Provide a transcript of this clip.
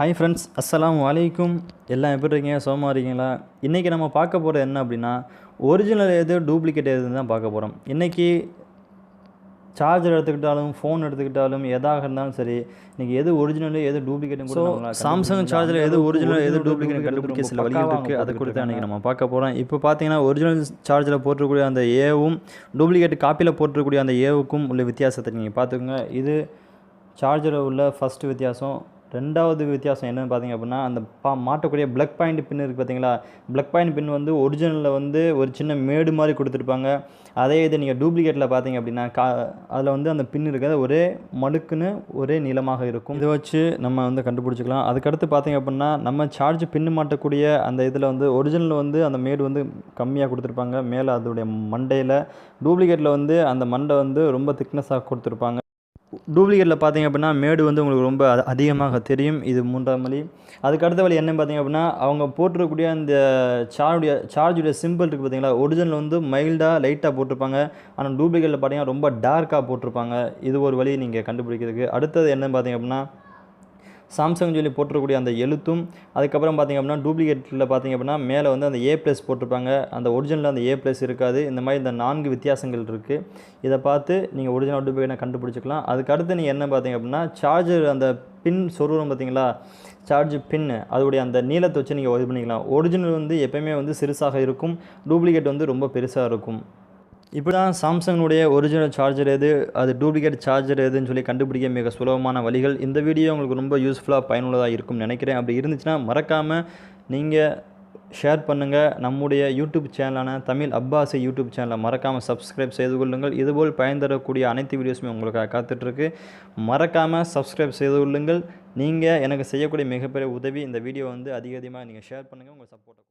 Hi friends அஸ்ஸலாமு அலைக்கும். எல்லாம் எப்படி இருக்கீங்க? சோமா இருக்கீங்களா? இன்றைக்கி நம்ம பார்க்க போகிறது என்ன அப்படின்னா ஒரிஜினல் எது டூப்ளிகேட் எதுன்னு தான் பார்க்க போகிறோம் இன்றைக்கி சார்ஜர் எடுத்துக்கிட்டாலும் ஃபோன் எடுத்துக்கிட்டாலும் எதாக இருந்தாலும் சரி இன்றைக்கி எது ஒரிஜினல் எது டூப்ளிகேட் ஸோ சாம்சங் சார்ஜர் எது ஒரிஜினல் எது டூப்ளிகேட் கண்டுபிடிக்க சில வழிகள் இருக்குது அதை குறித்து அன்றைக்கி நம்ம பார்க்க போகிறோம் இப்போ பார்த்தீங்கன்னா ஒரிஜினல் சார்ஜரில் போட்டிருக்கக்கூடிய அந்த ஏவும் டூப்ளிகேட் காப்பியில் போட்டிருக்கக்கூடிய அந்த ஏவுக்கும் உள்ள வித்தியாசத்தை நீங்கள் பார்த்துக்கோங்க. இது சார்ஜரில் உள்ள ஃபஸ்ட்டு வித்தியாசம். ரெண்டாவது வித்தியாசம் என்னென்னு பார்த்தீங்க அப்படின்னா அந்த பா மாட்டக்கூடிய பிளக் பாயிண்ட் பின் இருக்குது பார்த்தீங்களா? பிளக் பாயிண்ட் பின் வந்து ஒரிஜினலில் வந்து ஒரு சின்ன மேடு மாதிரி கொடுத்துருப்பாங்க. அதே இது நீங்கள் டூப்ளிகேட்டில் பார்த்தீங்க அப்படின்னா கா அதில் வந்து அந்த பின் இருக்கிறது ஒரே மடுக்குன்னு ஒரே நீளமாக இருக்கும். இதை வச்சு நம்ம வந்து கண்டுபிடிச்சிக்கலாம். அதுக்கடுத்து பார்த்தீங்க அப்படின்னா நம்ம சார்ஜ் பின்னு மாட்டக்கூடிய அந்த இதில் வந்து ஒரிஜினல் வந்து அந்த மேடு வந்து கம்மியாக கொடுத்துருப்பாங்க. மேலே அதோடைய மண்டையில் டூப்ளிகேட்டில் வந்து அந்த மண்டை வந்து ரொம்ப திக்னஸாக கொடுத்துருப்பாங்க. டூப்ளிகேட்டில் பார்த்தீங்க அப்படின்னா மேடு வந்து உங்களுக்கு ரொம்ப அதிகமாக தெரியும். இது மூன்றாம் வழி அதுக்கு அடுத்த வழி என்னன்னு பார்த்தீங்க அப்படின்னா அவங்க போட்டிருக்கக்கூடிய அந்த சார்ஜுடைய சார்ஜுடைய சிம்பிள் இருக்குது பார்த்தீங்களா? ஒரிஜினல் வந்து மைல்டாக லைட்டாக போட்டிருப்பாங்க. ஆனால் டூப்ளிகேட்டில் பார்த்தீங்கன்னா ரொம்ப டார்க்காக போட்டிருப்பாங்க. இது ஒரு வழி நீங்கள் கண்டுபிடிக்கிறதுக்கு. அடுத்தது என்னன்னு பார்த்தீங்க அப்படின்னா சாம்சங் சொல்லி போட்டிருக்கக்கூடிய அந்த எழுத்தும் அதுக்கப்புறம் பார்த்தீங்க அப்படின்னா டூப்ளிகேட்டில் பார்த்தீங்க அப்படின்னா மேலே வந்து அந்த ஏ ப்ளஸ் போட்டிருப்பாங்க. அந்த ஒரிஜினலில் அந்த ஏ ப்ளஸ் இருக்காது. இந்த மாதிரி இந்த நான்கு வித்தியாசங்கள் இருக்குது இதை பார்த்து நீங்கள் ஒரிஜினல் டூப்ளிகேட்டை கண்டுபிடிச்சிக்கலாம். அதுக்கு அடுத்து நீங்கள் என்ன பார்த்தீங்க அப்படின்னா சார்ஜர் அந்த பின் சொருவம் பார்த்தீங்களா? சார்ஜ் பின்னு அதோடைய அந்த நீளத்தை வச்சு நீங்கள் இது பண்ணிக்கலாம். ஒரிஜினல் வந்து எப்போயுமே வந்து சிறுசாக இருக்கும். டூப்ளிகேட் வந்து ரொம்ப பெருசாக இருக்கும். இப்படி தான் சாம்சங்னுடைய ஒரிஜினல் சார்ஜர் எது அது டூப்ளிகேட் சார்ஜர் எதுன்னு சொல்லி கண்டுபிடிக்க மிக சுலபமான வழிகள். இந்த வீடியோ உங்களுக்கு ரொம்ப யூஸ்ஃபுல்லாக பயனுள்ளதாக இருக்கும்னு நினைக்கிறேன். அப்படி இருந்துச்சுன்னா மறக்காமல் நீங்கள் ஷேர் பண்ணுங்கள் நம்முடைய யூடியூப் சேனலான தமிழ் அப்பாசி யூடியூப் சேனலை மறக்காமல் சப்ஸ்கிரைப் செய்து கொள்ளுங்கள். இதுபோல் பயன் தரக்கூடிய அனைத்து வீடியோஸுமே உங்களுக்காக காத்துட்ருக்கு. மறக்காமல் சப்ஸ்கிரைப் செய்து கொள்ளுங்கள். நீங்கள் எனக்கு செய்யக்கூடிய மிகப்பெரிய உதவி இந்த வீடியோ வந்து அதிக அதிகமாக நீங்கள் ஷேர் பண்ணுங்கள் உங்கள் சப்போர்ட்டை